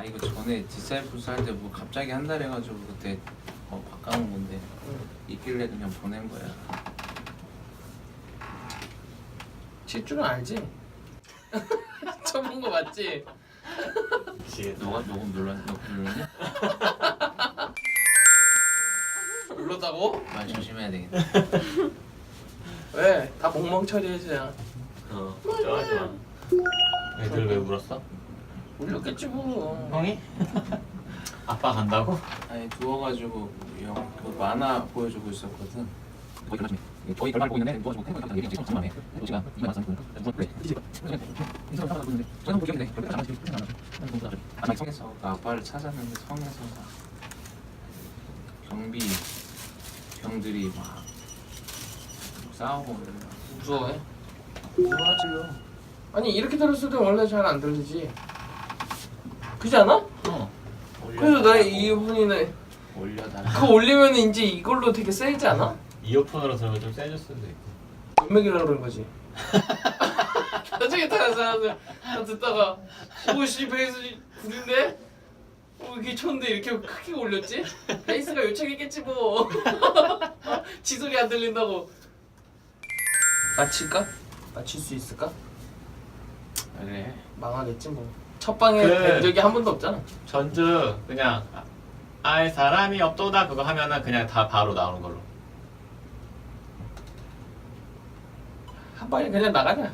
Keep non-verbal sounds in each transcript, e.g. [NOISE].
아 이거 전에 디사이플스 할 때 뭐 갑자기 한달 해가지고 그때 어 바꿔놓은 건데 있길래 그냥 보낸 거야. 칠 줄은 알지? [LAUGHS] 쳐본 거 맞지? 너가 녹음 눌렀 너 눌렀냐? 불렀다고? 말 조심해야 되겠다. [LAUGHS] 왜? 다 멍멍 처리해줘야 어, 걱정하지 마. 애들 왜 울었어? 울렸겠지 뭐 형이? [LAUGHS] 아빠 간다고? 아니 누워가지고 형 그 만화 보여주고 있었거든. 거의 결혼식. 거의 결말 보고 있는데 누워가지고 탱크 얘기 지금 정말 해. 지가 이만 왔어. 그래. 인사를 하고 있는데 저는 보기였는데 결국 장난치고 생각 안 나서. 아니 성에서 그 아빠를 찾았는데 성에서 경비 병들이 막 싸우고. 무서워해? 무서워하지요. 아니 이렇게 들었을 때 원래 잘 안 들리지 그지 않아? 어. 그래서 나 이분이네 올려달라. 그거 올리면 이제 이걸로 되게 세지 않아? 이어폰으로 들으면 좀 세질 수도 있고. 몇맥이라 그런 거지 [LAUGHS] 나중에 다른 사람들 다 듣다가 오씨 베이스 구린데? 어 이게 쳤는데 이렇게 크게 올렸지? 베이스가 요청했겠지 뭐 [LAUGHS] 지소리 안 들린다고 맞힐까? 맞힐 수 있을까? 그래. 망하겠지 뭐 첫 방에 그- 된 적이 한 번도 없잖아 전주 그냥 아- 아예 사람이 없도다 그거 하면은 그냥 다 바로 나오는 걸로. 한 방에 그냥 나가냐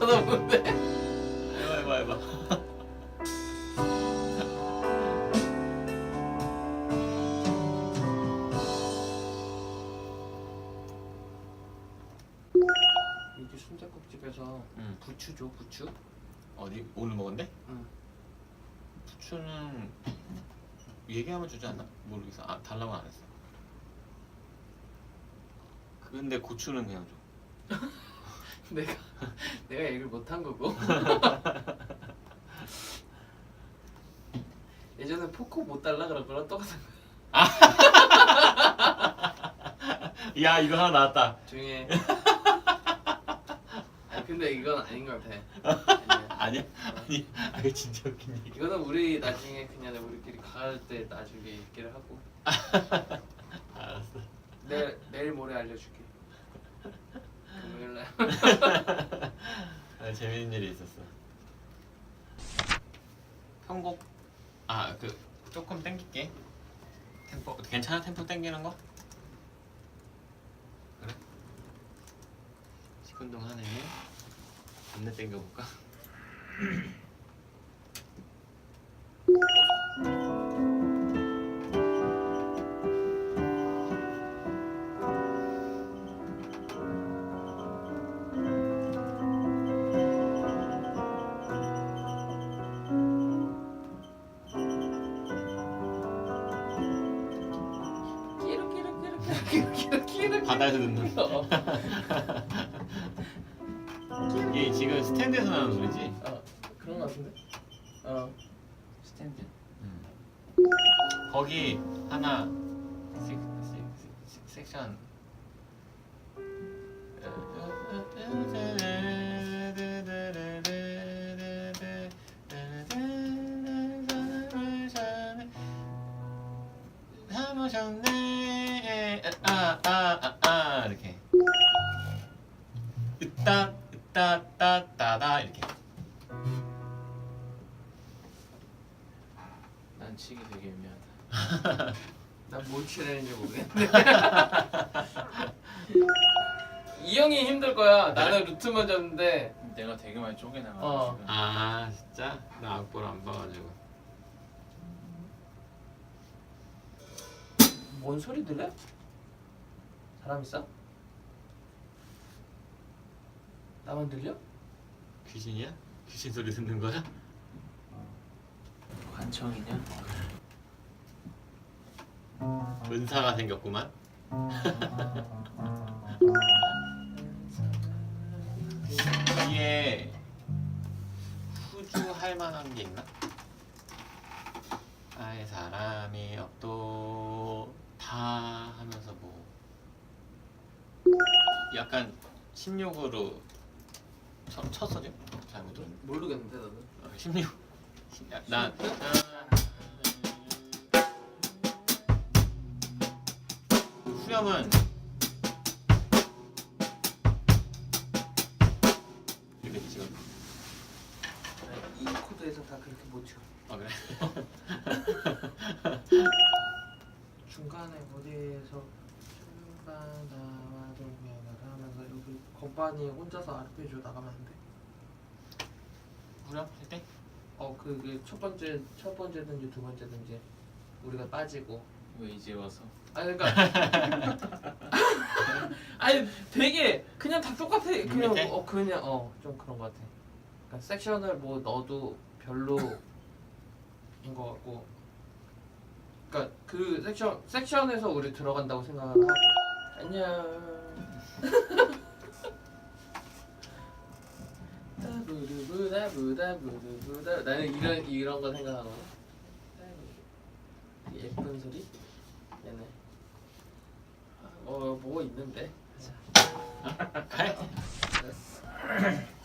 쳐다보는데 해봐 해봐 해봐. 여기 순대국집에서 응. 부추 줘 부추 어디 오늘 먹은데? 응. 부추는 얘기하면 주지 않나? 모르겠어. 아 달라고 안 했어. 근데 고추는 그냥 줘. [LAUGHS] [LAUGHS] 내가 내가 얘기를 못한 거고 [LAUGHS] 예전에 포코 못 달라 그런 거랑 똑같은 거야 [LAUGHS] 야 이거 하나 나왔다. 해 아, 근데 이건 아닌 것 같아 아니야. 아니 아 이거 진짜 웃긴 얘기. 이거는 우리 나중에 그냥 우리끼리 갈때 나중에 얘기를 하고 알았어. 내일 내일 모레 알려줄게 금요일 날 [LAUGHS] 아, 재밌는 일이 있었어. 편곡 아 그 조금 땡길게. 템포 괜찮아 템포 땡기는 거? 그래? 시큰둥 하네. 안내 땡겨볼까? [LAUGHS] 바다에서 듣는 어, 이게 지금 스탠드에서 나오는 소리지? 어 그런 거 같은데? 어. 스탠드. 거기 하나 섹, 섹, 섹, 섹션 난 치기 되게 애매하다. [LAUGHS] 난뭘 칠했는지 모르겠네 [LAUGHS] 이 형이 힘들 거야 나는 루트만 잡는데 내가 되게 많이 쪼개나가. 어. 아 진짜 나 악보를 안 봐가지고 뭔 소리 들려? 사람 있어? 나만 들려? 귀신이야? 귀신 소리 듣는 거야? 관청이냐? 은사가 생겼구만. 뒤에 후주 할 만한 게 있나? 아예 사람이 없도 다 하면서 뭐 약간 16으로 첫, 첫 소리? 잘못. 모르겠는데 어, 16. 나, 나 후렴은 이렇게 지금 이 코드에서 다 그렇게 못 쳐. 아 그래? [LAUGHS] 중간에 어디에서 중간 나와 돌면을 하면서 여기 건반이 혼자서 아르페지오 나가면 안 돼? 후렴 할 때? 어 그게 첫 번째 첫 번째든지 두 번째든지 우리가 빠지고. 왜 이제 와서? 아니 그러니까. [LAUGHS] 아니 되게 그냥 다 똑같아. 그냥? 어 그냥 어 좀 그런 것 같아. 그러니까 섹션을 뭐 넣어도 별로인 것 같고. 그러니까 그 섹션 섹션에서 우리 들어간다고 생각을 하고. 안녕 [LAUGHS] 부다부다 부다 부다 나는 이런 이런 거 생각하거든 예쁜 소리 얘네 어, 뭐 있는데? 가야 나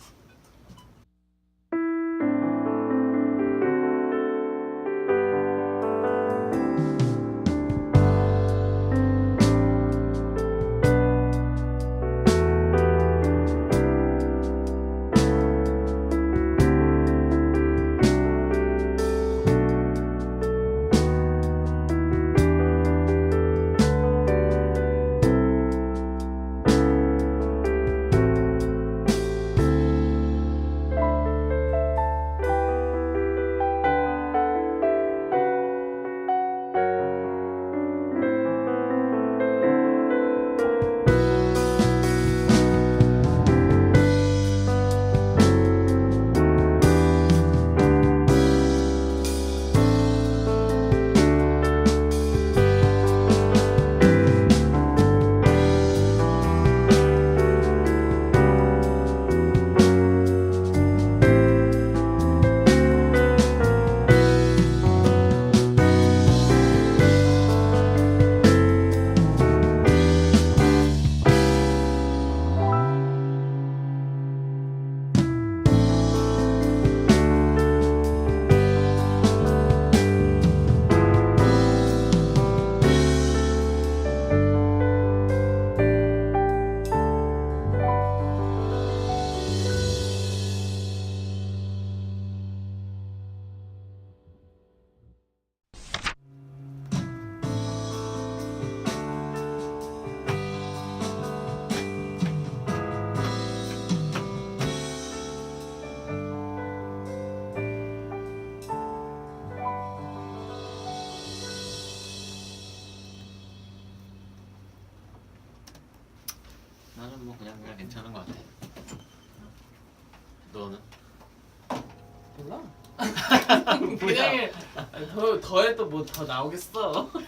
[LAUGHS] 그냥 해. 아니, 더 더해 또 뭐 더 나오겠어. [LAUGHS]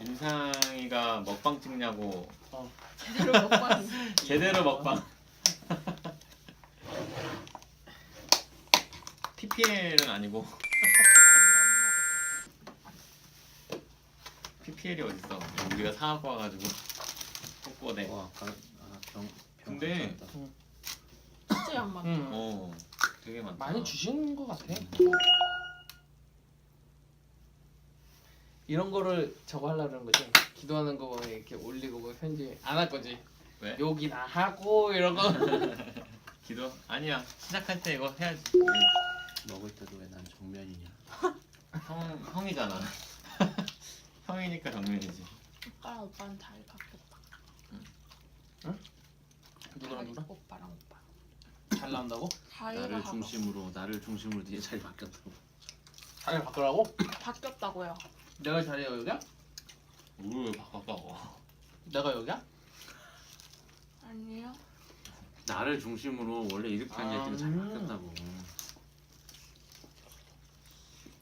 이상이가 먹방 찍냐고 제대로 먹방. [LAUGHS] 제대로 먹방. PPL은 아니고 PPL이 어딨어? 우리가 사갖고 와가지고 꼬꼬대. 와, 가, 아, 병, 병 근데- 괜찮다. 진짜 양 많다. 응. 어, 되게 많다. 많이 주신 것 같아. 이런 거를 저거 그런 거지. 기도하는 거 이렇게 올리고 뭐 편지 안 할 거지. 왜? 욕이나 하고 이런 거. [LAUGHS] 기도? 아니야. 시작할 때 이거 해야지. 먹을 때도 왜 난 정면이냐? [LAUGHS] 형 형이잖아. [LAUGHS] 형이니까 정면이지. 오빠랑 오빠는 잘 바뀌었다. 누구랑 누구랑? 오빠랑 오빠. 잘 나온다고? 나를 중심으로 나를 중심으로 네가 자리 바뀌었다고. 잘 바꾸라고? 바뀌었다고요. 내가 자리야 여기야? 뭘 바꿨다고. 내가 여기야? 아니요. 나를 중심으로 원래 이렇게 아, 앉아 있던 자리 음. 바뀌었다고.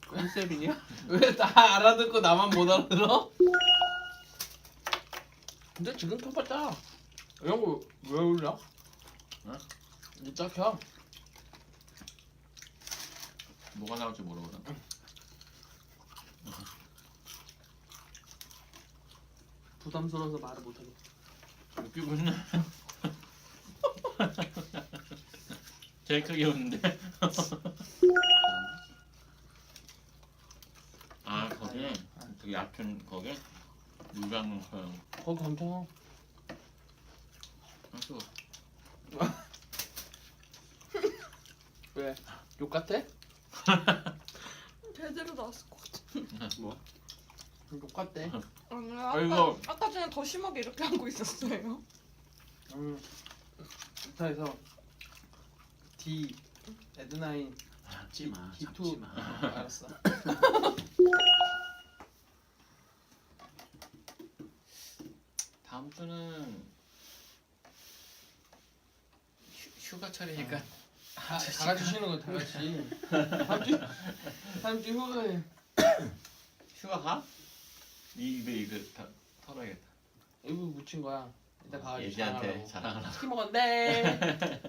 컨셉이냐? [LAUGHS] 왜 다 알아듣고 나만 못 알아들어? 근데 지금 켜봤자 이런 거왜 올려? 응? 이따 켜. 뭐가 나올지 모르거든. 부담스러워서 말을 못하겠어. 웃기고 있네. [LAUGHS] 제일 크게 웃는데. 아 거기 그 얕은 거기 물감은 그 거기 괜찮아. 아주 왜? 욕 같아? 제대로 나왔을 것 같아. 뭐? 욕 같대. 아니 아, 아까 이거- 아까 전에 더 심하게 이렇게 하고 있었어요. 음. 스타에서 D 에드나인 잡지 마. D2 잡지 마. 알았어. [LAUGHS] 다음 주는 휴, 휴가철이니까 다, 다 같이 쉬는 거 다 같이. 다음 주 다음 주 휴가에 휴가 가? 이 이거 이거 다 털어야겠다. 일부 묻힌 거야. 이따 가가지고 예지한테 자랑하라고. 자랑하라고. 치킨 먹었네. [LAUGHS]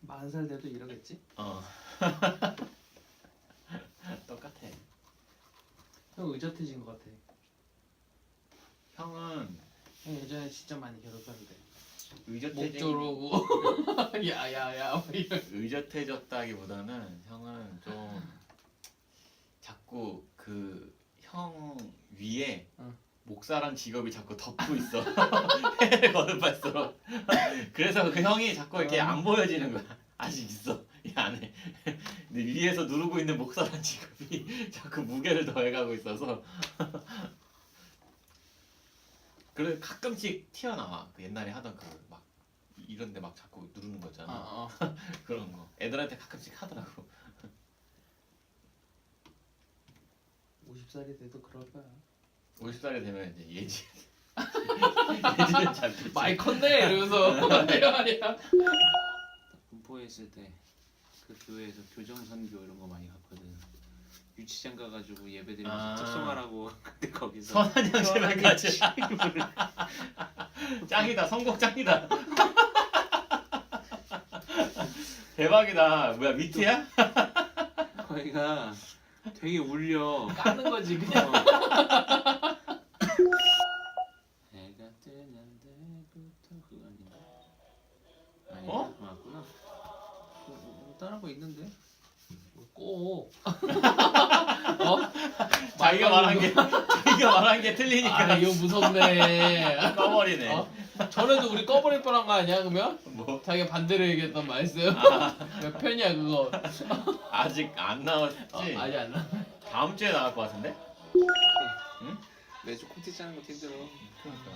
만살 돼도 이러겠지? 어. [LAUGHS] 똑같아. 형 의젓해진 것 같아. 형은 형 예전에 진짜 많이 괴롭혔는데. 의젓해진 목 조르고 야야야 뭐 이런. 의젓해졌다기보다는 형은 좀 자꾸 그 형 위에 응. 목사란 직업이 자꾸 덮고 있어. [LAUGHS] 해를 거듭할수록. [LAUGHS] 그래서 그 형이 자꾸 이렇게 음. 안 보여지는 거야. 아직 있어 이 안에. [LAUGHS] 근데 위에서 누르고 있는 목사란 직업이 자꾸 무게를 더해가고 있어서. 그래 가끔씩 튀어나와. 그 옛날에 하던 그 막 이런데 막 자꾸 누르는 거 있잖아. 어, 어. [LAUGHS] 그런 거. 애들한테 가끔씩 하더라고. 50살이 돼도 그럴 거야. 50살이 되면 이제 예지. [LAUGHS] 예지는 잡겠지. 마이 컨데 이러면서 [LAUGHS] 이런 아니야. 군포에 있을 때 그 교회에서 교정 선교 이런 거 많이 갔거든. 유치장 가가지고 예배드리면서 아. 특성화라고 근데 [LAUGHS] 거기서 선한 양심을까지. [LAUGHS] 짱이다. 선곡 짱이다. [LAUGHS] 대박이다. 뭐야 미트야? 거기가 되게 울려. 까는 거지 그냥. 어. 자기가 말한 게 자기가 말한 게 틀리니까 아 이거 무섭네. [LAUGHS] 꺼버리네. 어? 전에도 우리 꺼버릴 뻔한 거 아니야 그러면? 뭐 자기가 반대로 얘기했던 말씀. 아, [LAUGHS] 몇 편이야 그거? [LAUGHS] 아직 안 나왔지. 어, 아직 안 나. 다음 주에 나올 것 같은데? 매주 콘텐츠 하는 것도 힘들어. 그러니까.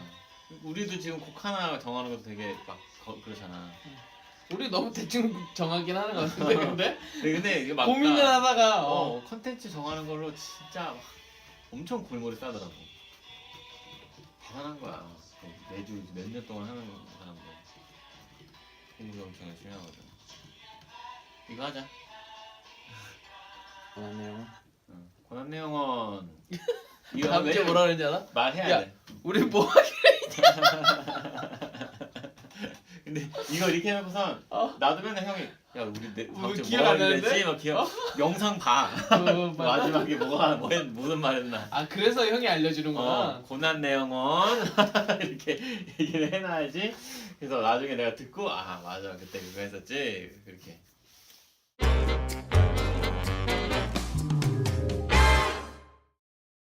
우리도 지금 곡 하나 정하는 것도 되게 막 거- 그렇잖아. 우리 너무 대충 정하긴 하는 것 같은데 근데 근데, 근데 이게 막 고민을 하다가 어. 어 컨텐츠 정하는 걸로 진짜 막 엄청 골머리 싸더라고. 대단한 거야. 그 매주 몇 년 동안 하는 사람들 공부 엄청 열심히 하거든. 이거 하자. 고난 내용. 응. 고난 내용은 [LAUGHS] 이거 왜냐면 뭐라 그러는지 알아? 말해야 야. 돼. 우리 뭐 하기 [LAUGHS] 근데 이거 이렇게 해놓고선 어? 나도 맨날 형이 야 우리 내 주에 기억 뭐안 하기로 나는데? 했지? 막 기억 영상 봐. 어, 맞아? [LAUGHS] 마지막에 뭐가 뭐 했, 무슨 말 했나. 아 그래서 형이 알려주는구나. 어, 고난 내용은 [LAUGHS] 이렇게 얘기를 해놔야지. 그래서 나중에 내가 듣고 아 맞아. 그때 그거 했었지. 그렇게